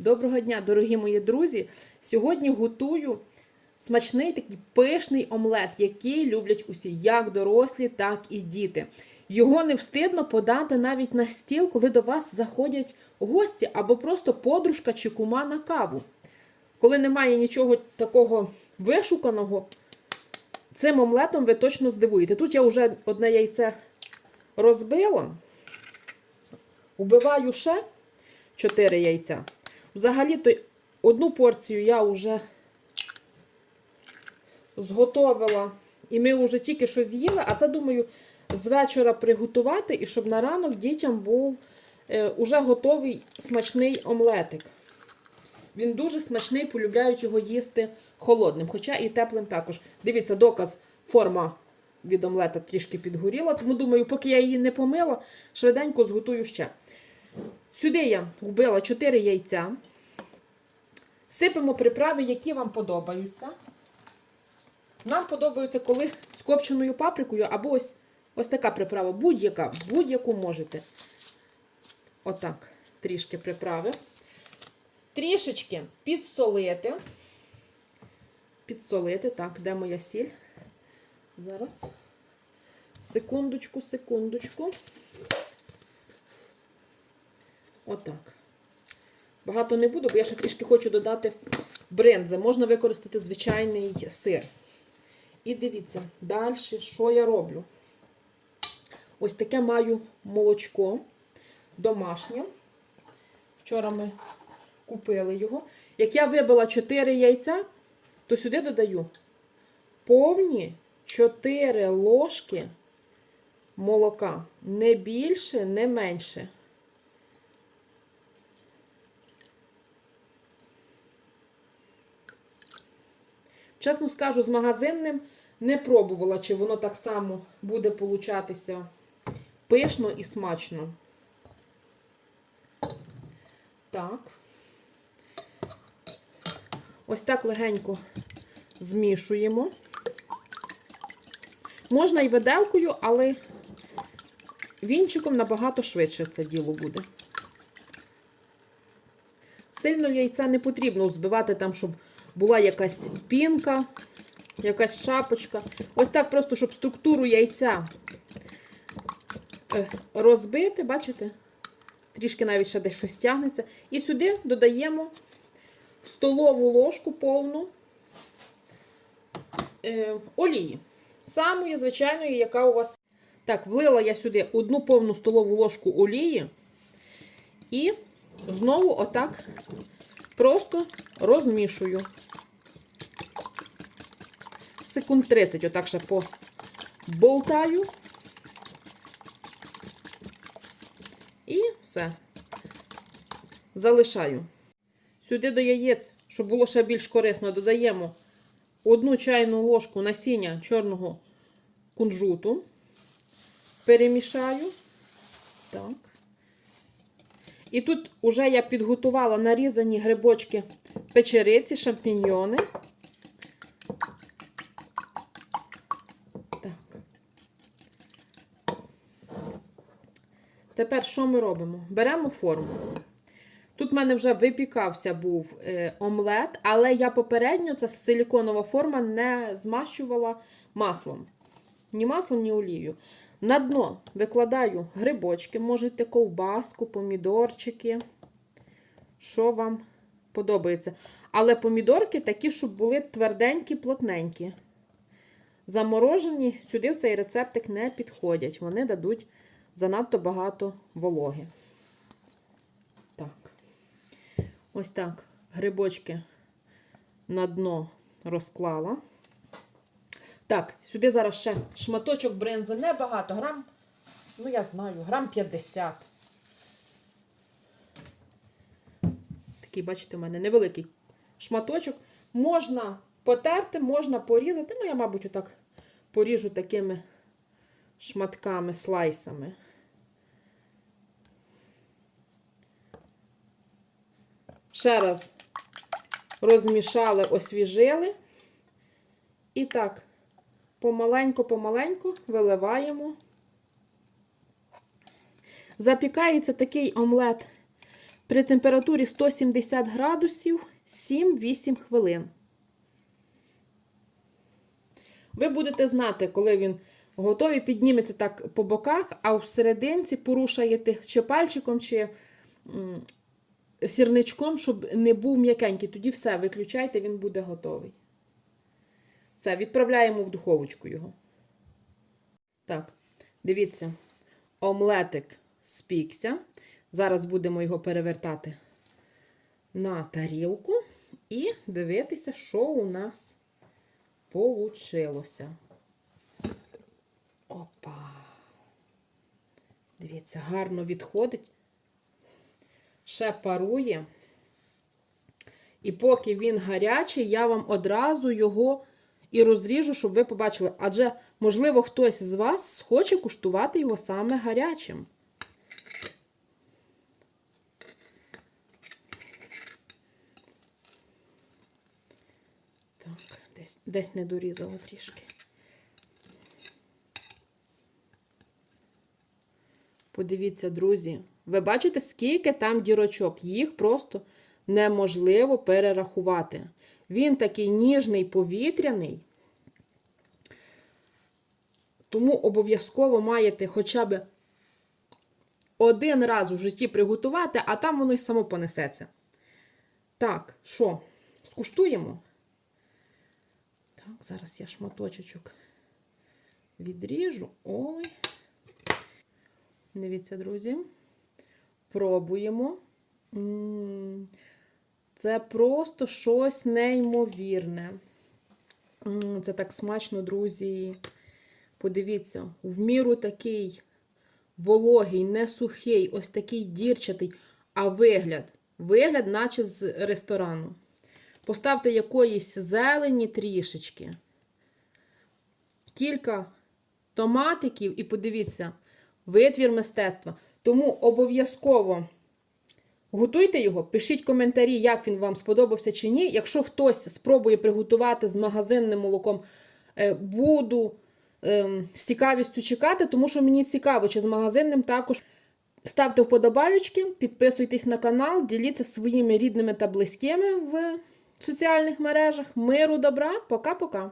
Доброго дня, дорогі мої друзі! Сьогодні готую смачний такий пишний омлет, який люблять усі, як дорослі, так і діти. Його не встидно подати навіть на стіл, коли до вас заходять гості або просто подружка чи кума на каву. Коли немає нічого такого вишуканого, цим омлетом ви точно здивуєте. Тут я вже одне яйце розбила, убиваю ще 4 яйця. Взагалі-то одну порцію я вже зготовила, і ми вже тільки що з'їли, а це, думаю, з вечора приготувати, і щоб на ранок дітям був е, уже готовий смачний омлетик. Він дуже смачний, полюбляють його їсти холодним, хоча і теплим також. Дивіться, доказ, форма від омлета трішки підгоріла, тому думаю, поки я її не помила, швиденько зготую ще. Сюди я вбила 4 яйця. Сипемо приправи, які вам подобаються. Нам подобається, коли з копченою паприкою, або ось, ось така приправа, будь-яка, будь-яку можете. Отак, трішки приправи. Трішечки підсолити. Підсолити, так, де моя сіль? Зараз. Секундочку, секундочку. Отак. Багато не буду, бо я ще трішки хочу додати брензи. Можна використати звичайний сир. І дивіться, далі, що я роблю? Ось таке маю молочко домашнє. Вчора ми купили його. Як я вибила 4 яйця, то сюди додаю повні 4 ложки молока. Не більше, не менше. Чесно скажу, з магазинним не пробувала, чи воно так само буде получатися пишно і смачно. Так. Ось так легенько змішуємо. Можна і виделкою, але вінчиком набагато швидше це діло буде. Сильно яйця не потрібно збивати там, щоб була якась пінка, якась шапочка. Ось так просто, щоб структуру яйця е, розбити, бачите? Трішки навіть ще десь щось тягнеться. І сюди додаємо столову ложку повну е, олії. Самої звичайної, яка у вас. Так, влила я сюди одну повну столову ложку олії. І знову отак просто розмішую. Секунд 30, отак ще поболтаю. І все. Залишаю. Сюди до яєць, щоб було ще більш корисно, додаємо одну чайну ложку насіння чорного кунжуту. Перемішаю. Так. І тут вже я підготувала нарізані грибочки печериці, шампіньйони. Тепер що ми робимо? Беремо форму. Тут в мене вже випікався був е, омлет, але я попередньо, ця силіконова форма, не змащувала маслом. Ні маслом, ні олією. На дно викладаю грибочки, можете ковбаску, помідорчики. Що вам подобається. Але помідорки такі, щоб були тверденькі, плотненькі. Заморожені сюди в цей рецептик не підходять. Вони дадуть занадто багато вологи. Так. Ось так грибочки на дно розклала. Так, сюди зараз ще шматочок бринзи. Небагато. Грам, ну я знаю, грам 50. Такий, бачите, у мене невеликий шматочок. Можна потерти, можна порізати. Ну, я, мабуть, отак поріжу такими шматками, слайсами. Ще раз розмішали, освіжили. І так, помаленьку-помаленьку виливаємо. Запікається такий омлет при температурі 170 градусів 7-8 хвилин. Ви будете знати, коли він готовий, підніметься так по боках, а в серединці порушаєте чи пальчиком, чи сірничком, щоб не був м'якенький. Тоді все, виключайте, він буде готовий. Все, відправляємо в духовочку його. Так, дивіться, омлетик спікся. Зараз будемо його перевертати на тарілку і дивитися, що у нас получилося. Опа. Дивіться, гарно відходить. Ще парує. І поки він гарячий, я вам одразу його і розріжу, щоб ви побачили. Адже, можливо, хтось з вас схоче куштувати його саме гарячим. Так, десь, десь не дорізала трішки. Подивіться, друзі, ви бачите, скільки там дірочок. Їх просто неможливо перерахувати. Він такий ніжний, повітряний. Тому обов'язково маєте хоча б один раз у житті приготувати, а там воно й само понесеться. Так, що, скуштуємо? Так, зараз я шматочок відріжу. Ой. Дивіться, друзі. Пробуємо. Це просто щось неймовірне. Це так смачно, друзі. Подивіться, в міру такий вологий, не сухий, ось такий дірчатий, а вигляд. Вигляд, наче з ресторану. Поставте якоїсь зелені трішечки. Кілька томатиків і подивіться, витвір мистецтва. Тому обов'язково готуйте його, пишіть коментарі, як він вам сподобався чи ні. Якщо хтось спробує приготувати з магазинним молоком, е, буду ем, з цікавістю чекати, тому що мені цікаво, чи з магазинним також. Ставте вподобайочки, підписуйтесь на канал, діліться своїми рідними та близькими в соціальних мережах. Миру, добра, пока-пока!